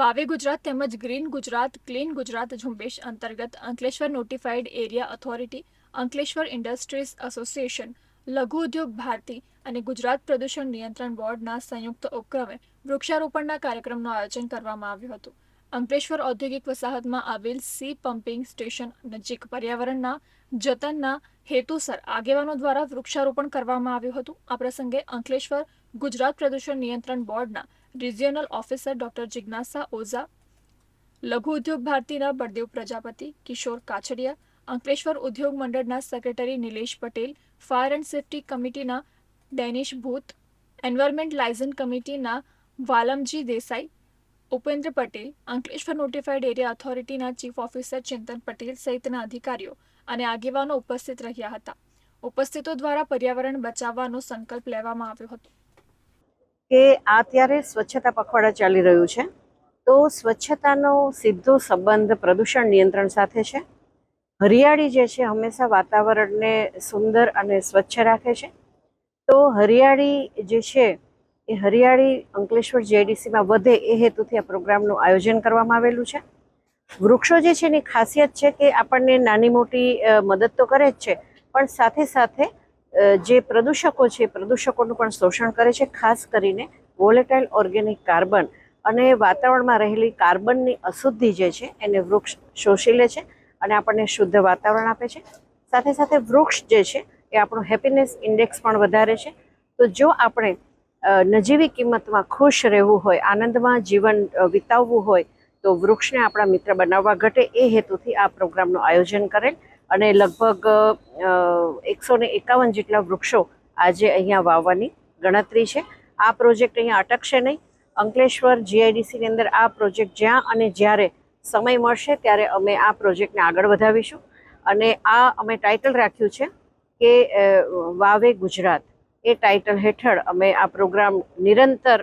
વાવે ગુજરાત તેમજ green Gujarat, clean Gujarat ઝુંબેશ અંતર્ગત Ankleshwar notified area authority Ankleshwar industries association Laghu Udyog Bharati અને ગુજરાત પ્રદૂષણ નિયંત્રણ બોર્ડના સંયુક્ત ઉપક્રમે વૃક્ષારોપણના કાર્યક્રમનું આયોજન કરવામાં આવ્યું હતું. અંકલેશ્વર ઔદ્યોગિક વસાહતમાં આવેલ સી પમ્પિંગ સ્ટેશન નજીક પર્યાવરણના જતનના હેતુસર આગેવાનો દ્વારા વૃક્ષારોપણ કરવામાં આવ્યું હતું. આ પ્રસંગે અંકલેશ્વર ગુજરાત પ્રદૂષણ નિયંત્રણ બોર્ડના રિજિયોનલ ઓફિસર ડોક્ટર જિજ્ઞાસા ઓઝા લઘુ ઉદ્યોગ ભારતીના બળદેવ પ્રજાપતિ કિશોર કાછડિયા અંકલેશ્વર ઉદ્યોગ મંડળના secretary Nilesh Patel fire and safety કમિટીના ડેનિશ ભૂત એન્વાયરમેન્ટ લાયઝન કમિટીના વાલમજી દેસાઈ ઉપેન્દ્ર પટેલ અંકલેશ્વર નોટિફાઈડ એરિયા ઓથોરિટીના ચીફ ઓફિસર ચિંતન પટેલ સહિતના અધિકારીઓ અને આગેવાનો ઉપસ્થિત રહ્યા હતા. ઉપસ્થિતો દ્વારા પર્યાવરણ બચાવવાનો સંકલ્પ લેવામાં આવ્યો હતો. કે આ અત્યારે સ્વચ્છતા પખવાડા ચાલી રહ્યું છે. તો સ્વચ્છતાનો સીધો સંબંધ પ્રદૂષણ નિયંત્રણ સાથે છે. હરિયાળી જે છે હંમેશા વાતાવરણને સુંદર અને સ્વચ્છ રાખે છે. તો હરિયાળી જે છે એ હરિયાળી અંકલેશ્વર જીઆઈડીસીમાં વધે એ હેતુથી આ પ્રોગ્રામનું આયોજન કરવામાં આવેલું છે. વૃક્ષો જે છે એની ખાસિયત છે કે આપણને નાની મોટી મદદ તો કરે જ છે, પણ સાથે સાથે જે પ્રદૂષકો છે પ્રદૂષકોનું પણ શોષણ કરે છે, ખાસ કરીને વોલેટાઇલ ઓર્ગેનિક કાર્બન અને વાતાવરણમાં રહેલી કાર્બનની અશુદ્ધિ જે છે, એને વૃક્ષ શોષી લે છે અને આપણને શુદ્ધ વાતાવરણ આપે છે. સાથે સાથે વૃક્ષ જે છે, એ આપણું હેપીનેસ ઇન્ડેક્સ પણ વધારે છે. તો જો આપણે નજીવી કિંમતમાં ખુશ રહેવું હોય, આનંદમાં જીવન વિતાવવું હોય, તો વૃક્ષને આપણા મિત્ર બનાવવા ઘટે એ હેતુથી આ પ્રોગ્રામનું આયોજન કરેલ. અને લગભગ એકસો ને એકાવન જેટલા વૃક્ષો આજે અહીંયા વાવવાની ગણતરી છે. આ પ્રોજેક્ટ અહીંયા અટકશે નહીં. અંકલેશ્વર જીઆઈડીસીની અંદર આ પ્રોજેક્ટ જ્યાં અને જ્યારે સમય મળશે ત્યારે અમે આ પ્રોજેક્ટને આગળ વધાવીશું. અને આ અમે ટાઇટલ રાખ્યું છે કે વાવે ગુજરાત. એ ટાઇટલ હેઠળ અમે આ પ્રોગ્રામ નિરંતર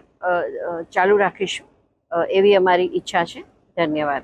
ચાલુ રાખીશું. એવી અમારી ઈચ્છા છે. ધન્યવાદ.